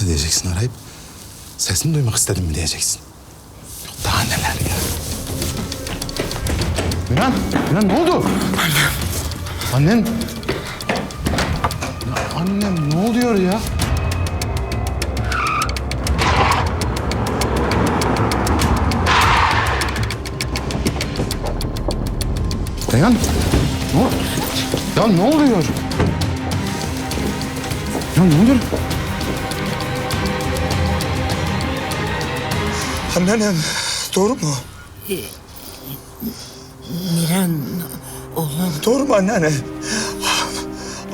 Ne diyeceksin arayıp? Sesini duymak istedim mi diyeceksin. Yok daha neler ya. Miran, Miran ne oldu? Annem. Annen. Ya annem ne oluyor ya? Reyhan, ne ol- Ya ne oluyor? Ya ne oluyor? Anneannem doğru mu? Miran oğlum Doğru mu anneanne?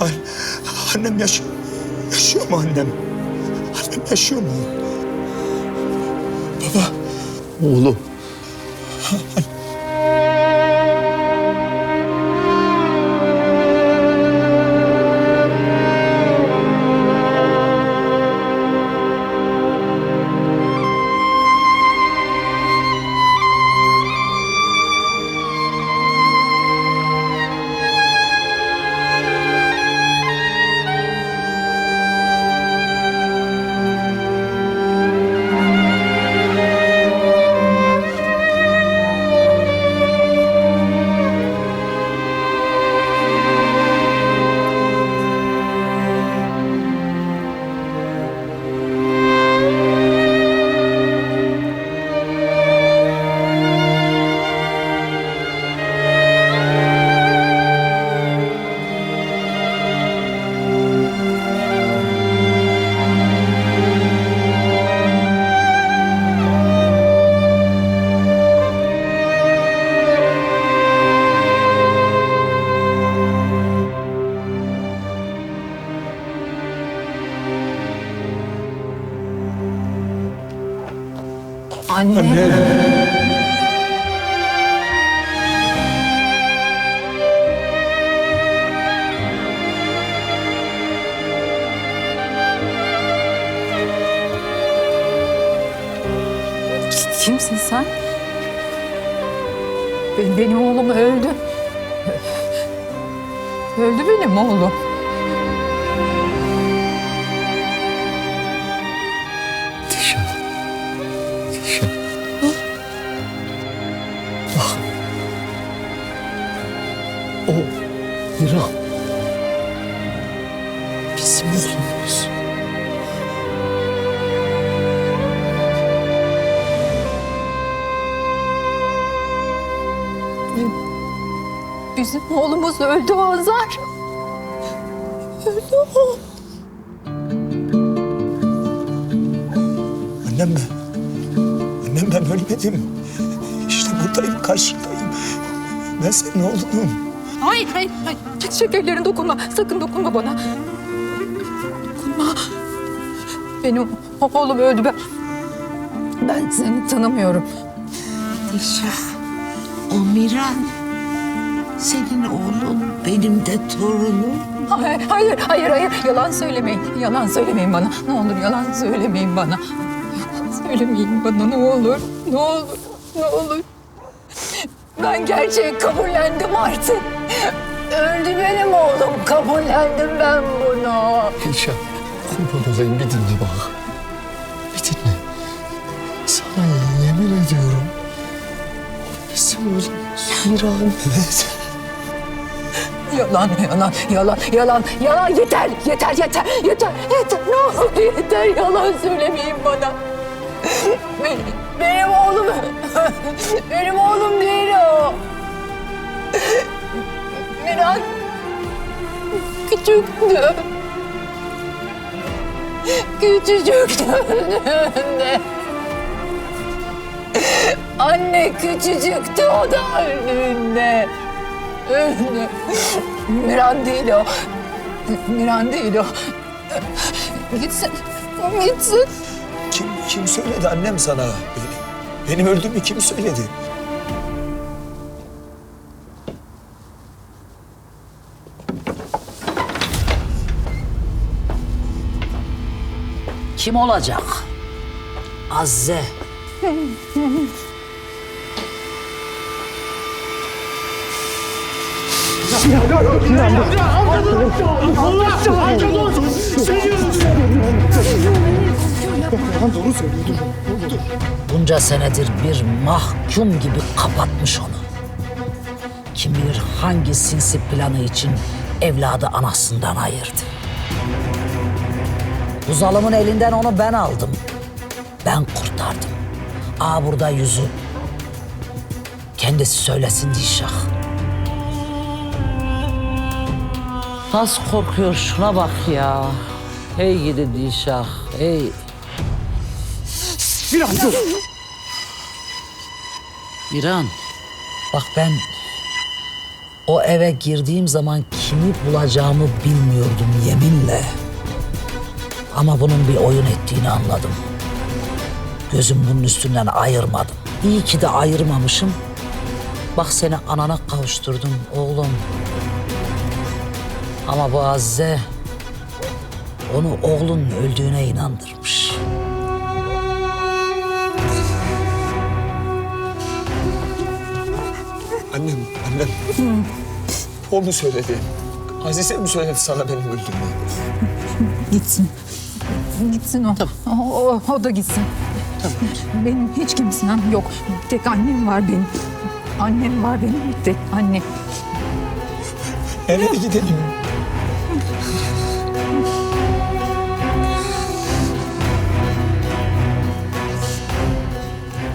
An annem yaşıyor. Yaşıyor mu annem? Annem yaşıyor mu? Baba. Oğlum. Anne. Kimsin sen? Benim, benim oğlum öldü. Öldü benim oğlum. Bak. O Miran. Bizim oğlumuz. Bizim oğlumuz öldü Azar. Öldü o. Annem ben. Annem ben ölmedim. Buradayım, karşındayım. Ben senin oğlunum. Hayır, hayır, hayır. Çek şekerlerini dokunma. Sakın dokunma bana. Dokunma. Benim oğlum öldü ben. Ben seni tanımıyorum. Dişan. O Miran. Senin oğlun benim de torunum. Hayır, hayır, hayır, hayır. Yalan söylemeyin. Yalan söylemeyin bana. Ne olur yalan söylemeyin bana. Yalan söylemeyin bana ne olur. Ne olur, ne olur. Ben gerçeği kabullendim artık. Öldü benim oğlum. Kabullendim ben bunu. Gülşen, kurban olayım bir dinle bak. Bir dinle. Sana yemin ediyorum. Bizim oğlumuz. Evet. Yalan, yalan, yalan, yalan, yalan. Yeter, yeter, yeter, yeter, yeter. Ne olur yeter. Yalan söylemeyin bana. Benim, benim oğlum, benim oğlum değil o. Miran küçüktü. Küçücüktü önünde. Anne küçücüktü o da önünde. Önünde. Miran değil o. Miran değil o. Gitsin, gitsin. Kim, kim söyledi annem sana? Benim, öldüğümü kim söyledi? Kim olacak? Azze. Allah aşkına dur. Seni Yaman doğru söylüyor. Dur, dur, dur. Bunca senedir bir mahkum gibi kapatmış onu. Kim bilir hangi sinsi planı için evladı anasından ayırdı. Bu zalımın elinden onu ben aldım. Ben kurtardım. Aa burada yüzü. Kendisi söylesin Dişah. Nasıl korkuyor şuna bak ya. Hey gidi Dişah, hey. Miran dur. Miran. Bak ben o eve girdiğim zaman kimi bulacağımı bilmiyordum yeminle. Ama bunun bir oyun ettiğini anladım. Gözüm bunun üstünden ayırmadım. İyi ki de ayırmamışım. Bak seni anana kavuşturdum oğlum. Ama bu Azze onu oğlunun öldüğüne inandırmış. Annem, annem. O mu söyledi? Azize mi söyledi sana benim öldüğümü? Gitsin. Gitsin o. O, o, o da gitsin. Benim hiç kimsem yok. Bir tek annem var benim. Annem var benim bir tek annem. Nereye gidelim?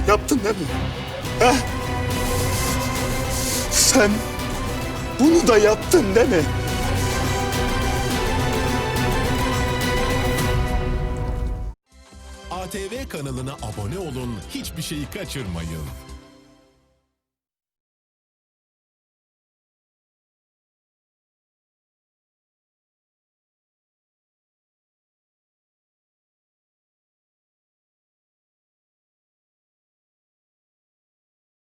Yaptın değil mi? He? Sen bunu da yaptın değil mi? ATV kanalına abone olun, hiçbir şeyi kaçırmayın.